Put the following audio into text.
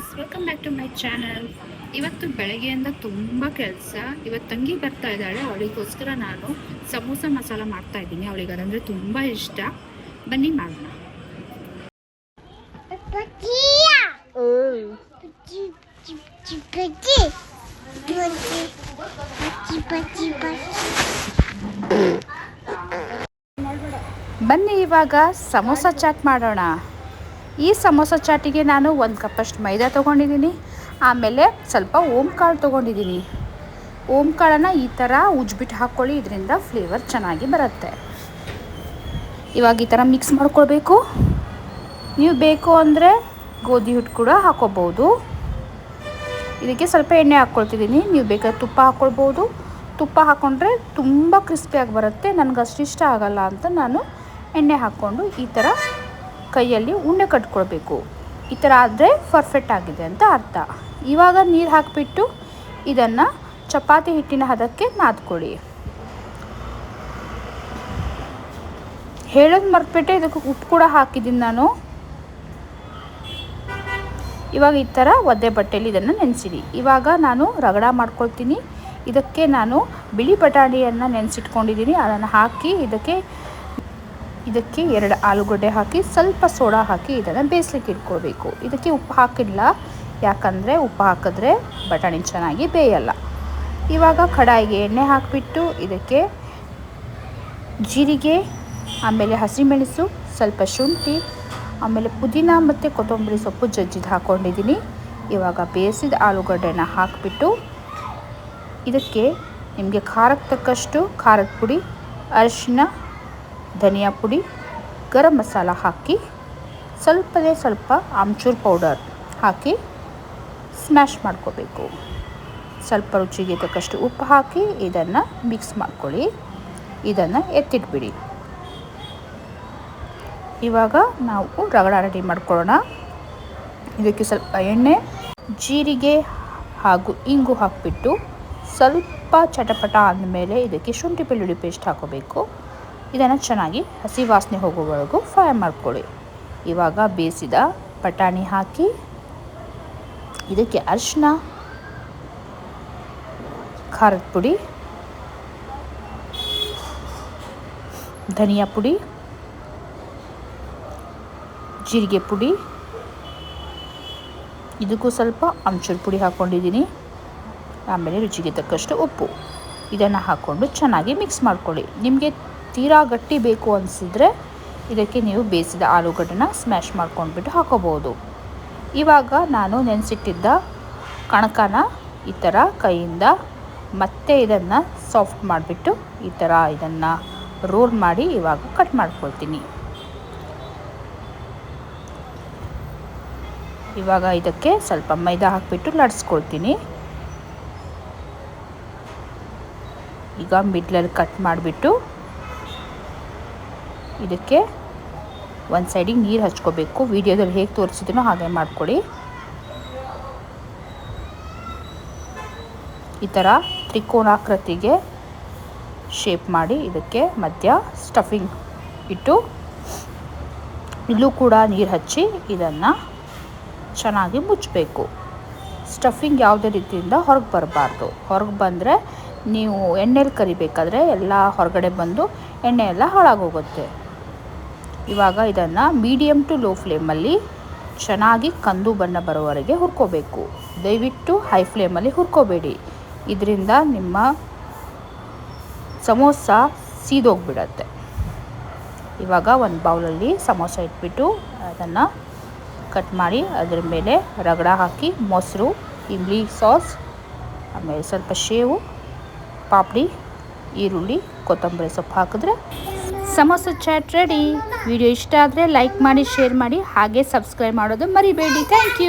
Guys welcome back to my channel ಇವತ್ತು ಬೆಳಗ್ಗೆಯಿಂದ ತುಂಬ ಕೆಲಸ. ಇವತ್ತು ತಂಗಿ ಬರ್ತಾ ಇದ್ದಾಳೆ ಅವಳಿಗೋಸ್ಕರ ನಾನು ಸಮೋಸ ಮಸಾಲ ಮಾಡ್ತಾ ಇದ್ದೀನಿ. ಅವಳಿಗೆ ಅದಂದರೆ ತುಂಬ ಇಷ್ಟ. ಬನ್ನಿ ಮಾಡೋಣ. ಬನ್ನಿ ಇವಾಗ ಸಮೋಸ ಚಾಟ್ ಮಾಡೋಣ. ಈ ಸಮೋಸ ಚಾಟಿಗೆ ನಾನು ಒಂದು ಕಪ್ಪಷ್ಟು ಮೈದಾ ತೊಗೊಂಡಿದ್ದೀನಿ. ಆಮೇಲೆ ಸ್ವಲ್ಪ ಓಮ್ ಕಾಳು ತೊಗೊಂಡಿದ್ದೀನಿ. ಓಮ್ ಕಾಳನ್ನು ಈ ಥರ ಉಜ್ಬಿಟ್ಟು ಹಾಕ್ಕೊಳ್ಳಿ, ಇದರಿಂದ ಫ್ಲೇವರ್ ಚೆನ್ನಾಗಿ ಬರುತ್ತೆ. ಇವಾಗ ಈ ಥರ ಮಿಕ್ಸ್ ಮಾಡ್ಕೊಳ್ಬೇಕು. ನೀವು ಬೇಕು ಅಂದರೆ ಗೋಧಿ ಹಿಟ್ಟು ಕೂಡ ಹಾಕೋಬೋದು ಇದಕ್ಕೆ ಸ್ವಲ್ಪ ಎಣ್ಣೆ ಹಾಕ್ಕೊಳ್ತಿದ್ದೀನಿ. ನೀವು ಬೇಕಾದ್ರೆ ತುಪ್ಪ ಹಾಕ್ಕೊಳ್ಬೋದು. ತುಪ್ಪ ಹಾಕ್ಕೊಂಡ್ರೆ ತುಂಬ ಕ್ರಿಸ್ಪಿಯಾಗಿ ಬರುತ್ತೆ. ನನಗೆ ಅಷ್ಟು ಇಷ್ಟ ಆಗಲ್ಲ ಅಂತ ನಾನು ಎಣ್ಣೆ ಹಾಕ್ಕೊಂಡು ಈ ಥರ ಕೈಯಲ್ಲಿ ಉಂಡೆ ಕಟ್ಕೊಳ್ಬೇಕು. ಈ ಥರ ಆದರೆ ಪರ್ಫೆಕ್ಟ್ ಆಗಿದೆ ಅಂತ ಅರ್ಥ. ಇವಾಗ ನೀರು ಹಾಕಿಬಿಟ್ಟು ಇದನ್ನು ಚಪಾತಿ ಹಿಟ್ಟಿನ ಹದಕ್ಕೆ ನಾದ್ಕೊಳ್ಳಿ. ಹೇಳೋದು ಮರ್ತ್ಬಿಟ್ಟೆ, ಇದಕ್ಕೆ ಉಪ್ಪು ಕೂಡ ಹಾಕಿದ್ದೀನಿ ನಾನು. ಇವಾಗ ಈ ಥರ ಒದ್ದೆ ಬಟ್ಟೆಯಲ್ಲಿ ಇದನ್ನು ನೆನೆಸಿಡಿ. ಇವಾಗ ನಾನು ರಗಡ ಮಾಡ್ಕೊಳ್ತೀನಿ. ಇದಕ್ಕೆ ನಾನು ಬಿಳಿ ಬಟಾಣಿಯನ್ನು ನೆನೆಸಿಟ್ಕೊಂಡಿದ್ದೀನಿ. ಅದನ್ನು ಹಾಕಿ ಇದಕ್ಕೆ ಇದಕ್ಕೆ ಎರಡು ಆಲೂಗಡ್ಡೆ ಹಾಕಿ, ಸ್ವಲ್ಪ ಸೋಡಾ ಹಾಕಿ ಇದನ್ನು ಬೇಯಿಸ್ಲಿಕ್ಕೆ ಇಟ್ಕೊಳ್ಬೇಕು. ಇದಕ್ಕೆ ಉಪ್ಪು ಹಾಕಿಲ್ಲ. ಯಾಕಂದರೆ ಉಪ್ಪು ಹಾಕಿದ್ರೆ ಬಟಾಣಿ ಚೆನ್ನಾಗಿ ಬೇಯಲ್ಲ. ಇವಾಗ ಕಡಾಯಿಗೆ ಎಣ್ಣೆ ಹಾಕಿಬಿಟ್ಟು ಇದಕ್ಕೆ ಜೀರಿಗೆ, ಆಮೇಲೆ ಹಸಿಮೆಣಸು, ಸ್ವಲ್ಪ ಶುಂಠಿ, ಆಮೇಲೆ ಪುದೀನ ಮತ್ತು ಕೊತ್ತಂಬರಿ ಸೊಪ್ಪು ಜಜ್ಜಿದು ಹಾಕ್ಕೊಂಡಿದ್ದೀನಿ ಇವಾಗ ಬೇಯಿಸಿದ ಆಲೂಗಡ್ಡೆನ ಹಾಕಿಬಿಟ್ಟು ಇದಕ್ಕೆ ನಿಮಗೆ ಖಾರಕ್ಕೆ ತಕ್ಕಷ್ಟು ಖಾರದ ಪುಡಿ ಅರಿಶಿನ ಧನಿಯಾ ಪುಡಿ, ಗರಂ ಮಸಾಲ ಹಾಕಿ ಸ್ವಲ್ಪನೇ ಸ್ವಲ್ಪ ಆಮ್ಚೂರ್ ಪೌಡರ್ ಹಾಕಿ ಸ್ಮ್ಯಾಶ್ ಮಾಡ್ಕೋಬೇಕು. ಸ್ವಲ್ಪ ರುಚಿಗೆ ತಕ್ಕಷ್ಟು ಉಪ್ಪು ಹಾಕಿ ಇದನ್ನು ಮಿಕ್ಸ್ ಮಾಡ್ಕೊಳ್ಳಿ. ಇದನ್ನು ಎತ್ತಿಟ್ಬಿಡಿ. ಇವಾಗ ನಾವು ರಗಡ ರೆಡಿ ಮಾಡ್ಕೊಳ್ಳೋಣ. ಇದಕ್ಕೆ ಸ್ವಲ್ಪ ಎಣ್ಣೆ, ಜೀರಿಗೆ ಹಾಗೂ ಇಂಗು ಹಾಕಿಬಿಟ್ಟು ಸ್ವಲ್ಪ ಚಟಪಟ ಅಂದಮೇಲೆ ಇದಕ್ಕೆ ಶುಂಠಿ ಬೆಳ್ಳುಳ್ಳಿ ಪೇಸ್ಟ್ ಹಾಕೋಬೇಕು. ಇದನ್ನು ಚೆನ್ನಾಗಿ ಹಸಿ ವಾಸನೆ ಹೋಗೋವರೆಗೂ ಫ್ರೈ ಮಾಡಿಕೊಳ್ಳಿ. ಇವಾಗ ಬೇಯಿಸಿದ ಬಟಾಣಿ ಹಾಕಿ ಇದಕ್ಕೆ ಅರಿಶಿನ, ಖಾರದ ಪುಡಿ, ಧನಿಯಾ ಪುಡಿ, ಜೀರಿಗೆ ಪುಡಿ. ಇದಕ್ಕೂ ಸ್ವಲ್ಪ ಅಂಚೂರ್ ಪುಡಿ ಹಾಕ್ಕೊಂಡಿದ್ದೀನಿ ಆಮೇಲೆ ರುಚಿಗೆ ತಕ್ಕಷ್ಟು ಉಪ್ಪು. ಇದನ್ನು ಹಾಕ್ಕೊಂಡು ಚೆನ್ನಾಗಿ ಮಿಕ್ಸ್ ಮಾಡ್ಕೊಳ್ಳಿ. ನಿಮಗೆ ತೀರಾ ಗಟ್ಟಿ ಬೇಕು ಅನಿಸಿದ್ರೆ ಇದಕ್ಕೆ ನೀವು ಬೇಯಿಸಿದ ಆಲೂಗಡ್ಡೆನ ಸ್ಮ್ಯಾಶ್ ಮಾಡ್ಕೊಂಡ್ಬಿಟ್ಟು ಹಾಕೋಬೋದು. ಇವಾಗ ನಾನು ನೆನೆಸಿಟ್ಟಿದ್ದ ಕಣಕನ ಈ ಥರ ಕೈಯಿಂದ ಮತ್ತೆ ಇದನ್ನು ಸಾಫ್ಟ್ ಮಾಡಿಬಿಟ್ಟು ಈ ಥರ ಇದನ್ನು ರೋಲ್ ಮಾಡಿ ಇವಾಗ ಕಟ್ ಮಾಡ್ಕೊಳ್ತೀನಿ. ಇವಾಗ ಇದಕ್ಕೆ ಸ್ವಲ್ಪ ಮೈದಾ ಹಾಕಿಬಿಟ್ಟು ಲಡ್ಸ್ಕೊಳ್ತೀನಿ ಈಗ ಮಿಡ್ಲಲ್ಲಿ ಕಟ್ ಮಾಡಿಬಿಟ್ಟು ಇದಕ್ಕೆ ಒಂದು ಸೈಡಿಗೆ ನೀರು ಹಚ್ಕೋಬೇಕು. ವಿಡಿಯೋದಲ್ಲಿ ಹೇಗೆ ತೋರಿಸಿದ್ರು ಹಾಗೆ ಮಾಡ್ಕೊಳ್ಳಿ ಈ ಥರ ತ್ರಿಕೋನಾಕೃತಿಗೆ ಶೇಪ್ ಮಾಡಿ ಇದಕ್ಕೆ ಮಧ್ಯ ಸ್ಟಫಿಂಗ್ ಇಟ್ಟು ಇಲ್ಲೂ ಕೂಡ ನೀರು ಹಚ್ಚಿ ಇದನ್ನು ಚೆನ್ನಾಗಿ ಮುಚ್ಚಬೇಕು ಸ್ಟಫಿಂಗ್ ಯಾವುದೇ ರೀತಿಯಿಂದ ಹೊರಗೆ ಬರಬಾರ್ದು. ಹೊರಗೆ ಬಂದರೆ ನೀವು ಎಣ್ಣೆಲಿ ಕರಿಬೇಕಾದ್ರೆ ಎಲ್ಲ ಹೊರಗಡೆ ಬಂದು ಎಣ್ಣೆ ಎಲ್ಲ ಹಾಳಾಗೋಗುತ್ತೆ. ಇವಾಗ ಇದನ್ನು ಮೀಡಿಯಮ್ ಟು ಲೋ ಫ್ಲೇಮಲ್ಲಿ ಚೆನ್ನಾಗಿ ಕಂದು ಬಣ್ಣ ಬರೋವರೆಗೆ ಹುರ್ಕೋಬೇಕು. ದಯವಿಟ್ಟು ಹೈ ಫ್ಲೇಮಲ್ಲಿ ಹುರ್ಕೋಬೇಡಿ. ಇದರಿಂದ ನಿಮ್ಮ ಸಮೋಸ ಸೀದೋಗ್ಬಿಡತ್ತೆ. ಇವಾಗ ಒಂದು ಬೌಲಲ್ಲಿ ಸಮೋಸ ಇಟ್ಬಿಟ್ಟು ಅದನ್ನು ಕಟ್ ಮಾಡಿ ಅದರ ಮೇಲೆ ರಗಡ ಹಾಕಿ, ಮೊಸರು, ಇಮ್ಲಿ ಸಾಸ್, ಆಮೇಲೆ ಸ್ವಲ್ಪ ಶೇವು, ಪಾಪಡಿ, ಈರುಳ್ಳಿ, ಕೊತ್ತಂಬರಿ ಸೊಪ್ಪು ಹಾಕಿದ್ರೆ ಸಮೋಸ ಚಾಟ್ ರೆಡಿ ವಿಡಿಯೋ ಇಷ್ಟ ಆದರೆ ಲೈಕ್ ಮಾಡಿ ಶೇರ್ ಮಾಡಿ, ಹಾಗೆ ಸಬ್ಸ್ಕ್ರೈಬ್ ಮಾಡೋದು ಮರಿಬೇಡಿ. Thank you